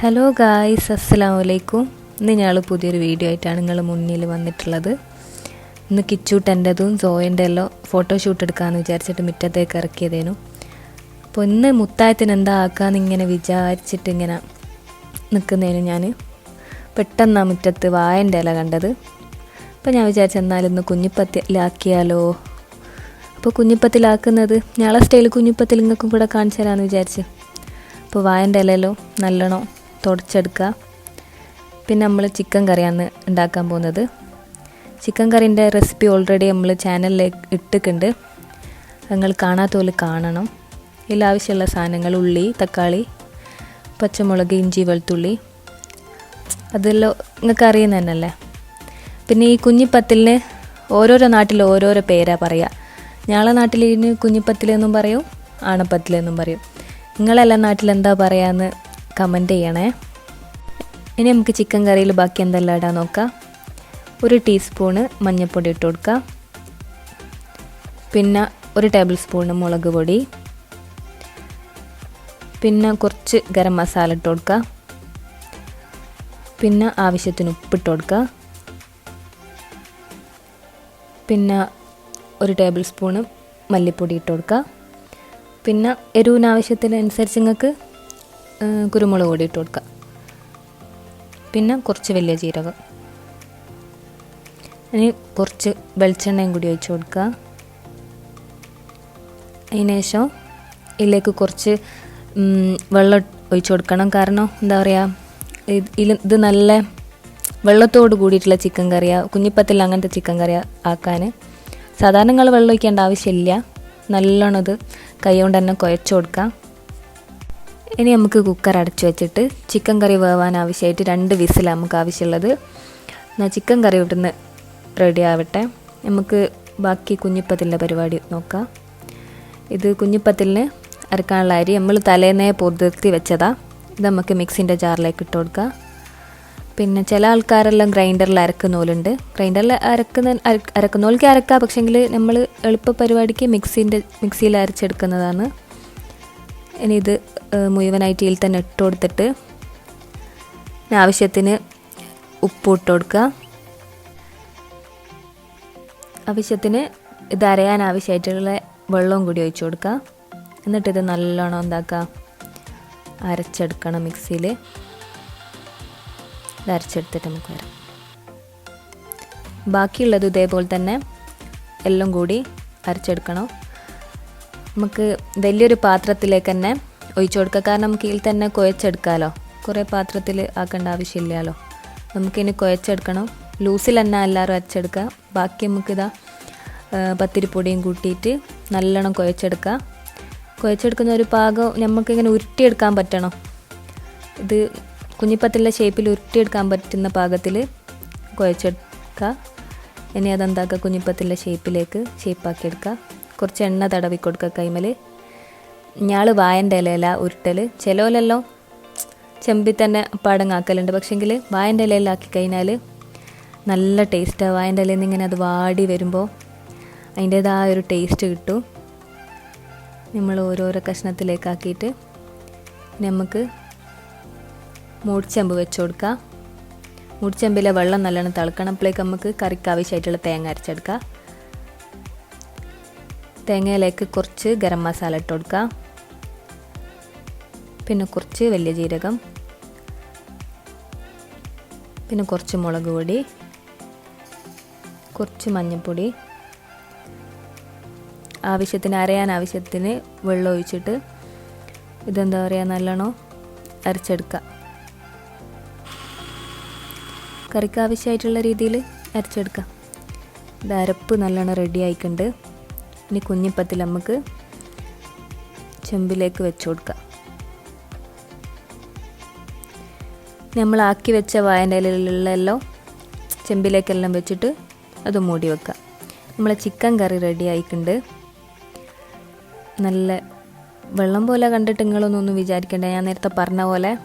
Hello guys അസ്സലാമു അലൈക്കും ഇന്ന് ഞങ്ങൾ പുതിയൊരു വീഡിയോ ആയിട്ടാണ് നിങ്ങൾ മുന്നിൽ വന്നിട്ടുള്ളത്. ഇന്ന് കിച്ചൂട്ടന്റെതും സോയന്റെ എല്ലാം ഫോട്ടോഷൂട്ട് എടുക്കാമെന്ന് വിചാരിച്ചിട്ട് മുറ്റത്തേക്ക് ഇറക്കിയതേനു. അപ്പോൾ ഇന്ന് മുത്തായത്തിന് എന്താ ആക്കാന്ന് ഇങ്ങനെ വിചാരിച്ചിട്ട് ഇങ്ങനെ നിൽക്കുന്നതിന് ഞാൻ പെട്ടെന്ന് ആ മുറ്റത്ത് വായന്റെ ഇല കണ്ടത്. അപ്പോൾ ഞാൻ വിചാരിച്ചു എന്നാലും ഇന്ന് കുഞ്ഞിപ്പത്തിലാക്കിയാലോ. അപ്പോൾ കുഞ്ഞിപ്പത്തിലാക്കുന്നത് ഞങ്ങളെ സ്റ്റൈൽ കുഞ്ഞിപ്പത്തിൽ നിങ്ങൾക്കും കൂടെ കാണിച്ചു തരാമെന്ന് വിചാരിച്ചു. അപ്പോൾ വായന്റെ ഇലയിലോ നല്ലോണം തുടച്ചെടുക്കുക. പിന്നെ നമ്മൾ ചിക്കൻ കറിയാണ് ഉണ്ടാക്കാൻ പോകുന്നത്. ചിക്കൻ കറീന്റെ റെസിപ്പി ഓൾറെഡി നമ്മൾ ചാനലിൽ ഇട്ടിട്ടുണ്ട്. നിങ്ങൾ കാണാത്ത പോലെ കാണണം. ഇതിൽ ആവശ്യമുള്ള സാധനങ്ങൾ ഉള്ളി തക്കാളി പച്ചമുളക് ഇഞ്ചി വെളുത്തുള്ളി. അതെല്ലാം നിങ്ങൾക്ക് അറിയുന്ന തന്നെയല്ലേ? പിന്നെ ഈ കുഞ്ഞിപ്പത്തിലിന് ഓരോരോ നാട്ടിൽ ഓരോരോ പേരാ പറയുക. ഞങ്ങളെ നാട്ടിൽ ഇതിന് കുഞ്ഞിപ്പത്തിലെന്നും പറയും ആണപ്പത്തിലെന്നും പറയും. നിങ്ങളെല്ലാം നാട്ടിൽ എന്താ പറയാന്ന് കമന്റ് ചെയ്യണേ. ഇനി നമുക്ക് ചിക്കൻ കറിയിൽ ബാക്കി എന്തെല്ലാം ഇടാൻ നോക്കാം. ഒരു ടീസ്പൂണ് മഞ്ഞൾപ്പൊടി ഇട്ട് കൊടുക്കുക പിന്നെ ഒരു ടേബിൾ സ്പൂണ് മുളക് പൊടി. പിന്നെ കുറച്ച് ഗരം മസാല ഇട്ട് കൊടുക്കുക പിന്നെ ആവശ്യത്തിന് ഉപ്പിട്ട് കൊടുക്കുക പിന്നെ ഒരു ടേബിൾ സ്പൂണ് മല്ലിപ്പൊടി ഇട്ട് കൊടുക്കുക പിന്നെ എരിവിന് ആവശ്യത്തിനനുസരിച്ച് നിങ്ങൾക്ക് കുരുമുളക് പൊടി ഇട്ട് കൊടുക്കുക. പിന്നെ കുറച്ച് വലിയ ജീരകം. ഇനി കുറച്ച് വെളിച്ചെണ്ണയും കൂടി ഒഴിച്ച് കൊടുക്കുക. അതിന് ശേഷം ഇതിലേക്ക് കുറച്ച് വെള്ളം ഒഴിച്ച് കൊടുക്കണം. കാരണം എന്താ പറയുക ഇത് നല്ല വെള്ളത്തോട് കൂടിയിട്ടുള്ള ചിക്കൻ കറിയാണ് കുഞ്ഞിപ്പത്തിൽ അങ്ങനത്തെ ചിക്കൻ കറി ആക്കാൻ സാധാരണ നിങ്ങൾ വെള്ളം ഒഴിക്കേണ്ട ആവശ്യമില്ല. നല്ലോണം ഇത് കൈ കൊണ്ട് തന്നെ കുഴച്ച് കൊടുക്കാം ഇനി നമുക്ക് കുക്കർ അടച്ചു വെച്ചിട്ട് ചിക്കൻ കറി വേവാൻ ആവശ്യമായിട്ട് രണ്ട് വിസിലാണ് നമുക്ക് ആവശ്യമുള്ളത്. എന്നാൽ ചിക്കൻ കറി ഇവിടുന്ന് റെഡി ആവട്ടെ. നമുക്ക് ബാക്കി കുഞ്ഞിപ്പത്തിലിന്റെ പരിപാടി നോക്കാം. ഇത് കുഞ്ഞിപ്പത്തിലിന് അരക്കാനുള്ള അരി നമ്മൾ തലേന്നേ പൊതിർത്തി വെച്ചതാ. ഇത് നമുക്ക് മിക്സിന്റെ ജാറിലേക്ക് ഇട്ട് കൊടുക്കുക പിന്നെ ചില ആൾക്കാരെല്ലാം ഗ്രൈൻഡറിൽ അരക്കുന്നോലുണ്ട് ഗ്രൈൻഡറിൽ അരക്കുന്ന അരക്കുന്നോൽക്ക് അരക്കാം. പക്ഷേങ്കിൽ നമ്മൾ എളുപ്പ പരിപാടിക്ക് മിക്സിന്റെ മിക്സിയിൽ അരച്ചെടുക്കുന്നതാണ്. ഇനി ഇത് മുഴുവനായിട്ട് ഇതിൽ തന്നെ ഇട്ട് കൊടുത്തിട്ട് ആവശ്യത്തിന് ഉപ്പ് ഇട്ട് കൊടുക്കുക. ആവശ്യത്തിന് ഇത് അരയാൻ ആവശ്യമായിട്ടുള്ള വെള്ളവും കൂടി ഒഴിച്ചു കൊടുക്കുക. എന്നിട്ട് ഇത് നല്ലോണം എന്താക്കുക? അരച്ചെടുക്കണം മിക്സിയിൽ. ഇത് അരച്ചെടുത്തിട്ട് നമുക്ക് വരാം. ബാക്കിയുള്ളത് ഇതേപോലെ തന്നെ എല്ലാം കൂടി അരച്ചെടുക്കണം. നമുക്ക് വലിയൊരു പാത്രത്തിലേക്ക് തന്നെ ഒഴിച്ചു കൊടുക്കുക കാരണം നമുക്ക് ഇതിൽ തന്നെ കുഴച്ചെടുക്കാമല്ലോ കുറേ പാത്രത്തിൽ ആക്കേണ്ട ആവശ്യമില്ലല്ലോ. നമുക്കിനി കുഴച്ചെടുക്കണം. ലൂസിൽ തന്നെ എല്ലാവരും അരച്ചെടുക്കുക. ബാക്കി നമുക്കിതാ പത്തിരിപ്പൊടിയും കൂട്ടിയിട്ട് നല്ലോണം കുഴച്ചെടുക്കുക. കുഴച്ചെടുക്കുന്ന ഒരു പാകം നമുക്കിങ്ങനെ ഉരുട്ടിയെടുക്കാൻ പറ്റണം? ഇത് കുഞ്ഞിപ്പത്തിലെ ഷേപ്പിൽ ഉരുട്ടിയെടുക്കാൻ പറ്റുന്ന പാകത്തിൽ കുഴച്ചെടുക്കുക. ഇനി അതെന്താക്കുക? കുഞ്ഞിപ്പത്തിലെ ഷേപ്പിലേക്ക് ഷേപ്പാക്കി എടുക്കുക. കുറച്ച് എണ്ണ തടവി കൊടുക്കുക കൈമൽ ഞാൾ വായന്റെ ഇലയില ഉരുട്ടൽ ചിലവിലെല്ലാം ചെമ്പിൽ തന്നെ പാടങ്ങാക്കലുണ്ട് പക്ഷെങ്കിൽ വായന്റെ ഇലയിലാക്കി കഴിഞ്ഞാൽ നല്ല ടേസ്റ്റാണ് വായന്റെ ഇലയിൽ നിന്ന് ഇങ്ങനെ അത് വാടി വരുമ്പോൾ അതിന്റേതായ ഒരു ടേസ്റ്റ് കിട്ടും. നമ്മൾ ഓരോരോ കഷ്ണത്തിലേക്കാക്കിയിട്ട് നമുക്ക് മൂടിച്ചെമ്പ് വെച്ച് കൊടുക്കുക മൂടിച്ചെമ്പിലെ വെള്ളം നല്ലോണം തിളക്കണം. അപ്പോഴേക്ക് നമുക്ക് കറിക്ക് ആവശ്യമായിട്ടുള്ള തേങ്ങ അരച്ചെടുക്കുക തേങ്ങയിലേക്ക് കുറച്ച് ഗരം മസാല ഇട്ട് കൊടുക്കുക. പിന്നെ കുറച്ച് വലിയ ജീരകം. പിന്നെ കുറച്ച് മുളക് പൊടി. കുറച്ച് മഞ്ഞൾപ്പൊടി. ആവശ്യത്തിന് അരയാൻ ആവശ്യത്തിന് വെള്ളം ഒഴിച്ചിട്ട് ഇതെന്താ പറയുക നല്ലോണം അരച്ചെടുക്കുക. കറിക്ക് ആവശ്യമായിട്ടുള്ള രീതിയിൽ അരച്ചെടുക്കുക. ഇത് അരപ്പ് നല്ലോണം റെഡി ആയിട്ടുണ്ട്. ഇനി കുഞ്ഞിപ്പത്തിൽ നമുക്ക് ചെമ്പിലേക്ക് വെച്ച് കൊടുക്കാം. നമ്മൾ ആക്കി വെച്ച വായന്റെ ചെമ്പിലേക്കെല്ലാം വെച്ചിട്ട് അത് മൂടി വെക്കുക. നമ്മളെ ചിക്കൻ കറി റെഡി ആയിട്ടുണ്ട്. നല്ല വെള്ളം പോലെ കണ്ടിട്ട് നിങ്ങളൊന്നും ഒന്നും വിചാരിക്കേണ്ട. ഞാൻ നേരത്തെ പറഞ്ഞ പോലെ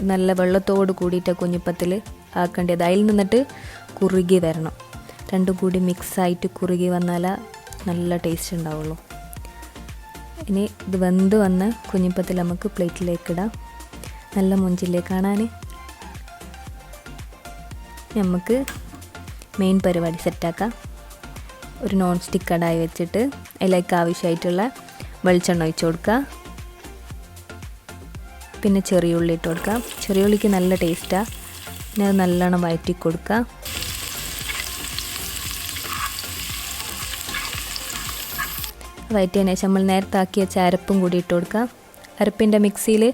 നല്ല വെള്ളത്തോട് കൂടിയിട്ട് കുഞ്ഞിപ്പത്തിൽ ആക്കേണ്ടത്. അതിൽ നിന്നിട്ട് കുറുകി വരണം. രണ്ടും കൂടി മിക്സായിട്ട് കുറുകി വന്നാൽ നല്ല ടേസ്റ്റ് ഉണ്ടാവുള്ളൂ. ഇനി ഇത് വെന്ത് വന്ന് കുഞ്ഞിപ്പത്തിൽ നമുക്ക് പ്ലേറ്റിലേക്ക് ഇടാം. നല്ല മുഞ്ചില്ലേ കാണാൻ നമുക്ക് മെയിൻ പരിപാടി സെറ്റാക്കാം ഒരു നോൺ സ്റ്റിക്ക് കടായി വെച്ചിട്ട് അതിലേക്ക് ആവശ്യമായിട്ടുള്ള വെളിച്ചെണ്ണ ഒഴിച്ച് കൊടുക്കുക പിന്നെ ചെറിയ ഉള്ളി ഇട്ട് കൊടുക്കാം. ചെറിയ ഉള്ളിക്ക് നല്ല ടേസ്റ്റാണ് പിന്നെ അത് നല്ലോണം വഴറ്റി കൊടുക്കുക വഴറ്റിയതിന് ശേഷം നമ്മൾ നേരത്തെ ആക്കി വെച്ച അരപ്പും കൂടി ഇട്ട് കൊടുക്കുക. അരപ്പിന്റെ മിക്സിയിൽ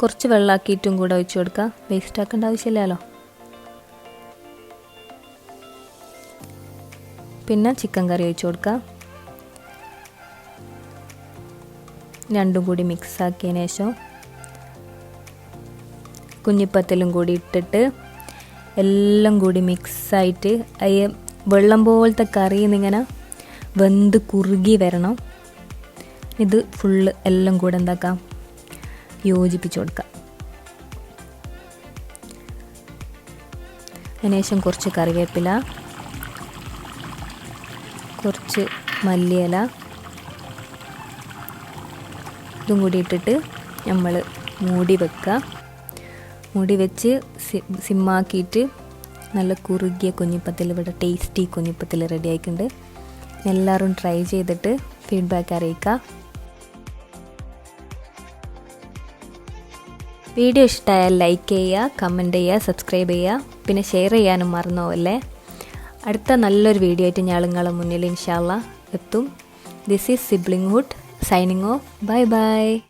കുറച്ച് വെള്ളമാക്കിയിട്ടും കൂടെ ഒഴിച്ചു കൊടുക്കുക. വേസ്റ്റ് ആക്കേണ്ട ആവശ്യമില്ലല്ലോ. പിന്നെ ചിക്കൻ കറി ഒഴിച്ചു കൊടുക്കുക. രണ്ടും കൂടി മിക്സ് ആക്കിയതിന് ശേഷം കുഞ്ഞിപ്പത്തലും കൂടി ഇട്ടിട്ട് എല്ലാം കൂടി മിക്സായിട്ട് വെള്ളം പോലത്തെ കറിയിൽ നിന്നിങ്ങനെ വെന്ത് കുറുകി വരണം. ഇത് ഫുള്ള് എല്ലാം കൂടെ എന്താക്കാം? യോജിപ്പിച്ച് കൊടുക്കാം. അതിനുശേഷം കുറച്ച് കറിവേപ്പില കുറച്ച് മല്ലിയില ഇതും കൂടി ഇട്ടിട്ട് നമ്മൾ മൂടി വെക്കുക. മൂടി വെച്ച് സിമ്മാക്കിയിട്ട് നല്ല കുറുകിയ കുഞ്ഞിപ്പത്തിൽ ഇവിടെ ടേസ്റ്റി കുഞ്ഞിപ്പത്തിൽ റെഡിയായിട്ടുണ്ട് എല്ലാവരും ട്രൈ ചെയ്തിട്ട് ഫീഡ്ബാക്ക് അറിയിക്കുക. വീഡിയോ ഇഷ്ടമായാൽ ലൈക്ക് ചെയ്യുക കമന്റ് ചെയ്യുക സബ്സ്ക്രൈബ് ചെയ്യുക പിന്നെ ഷെയർ ചെയ്യാനും മറന്നു പോകല്ലേ അടുത്ത നല്ലൊരു വീഡിയോ ആയിട്ട് ഞാൻ നിങ്ങളെ മുന്നിൽ ഇൻഷാല്ല എത്തും. This is siblinghood signing off bye bye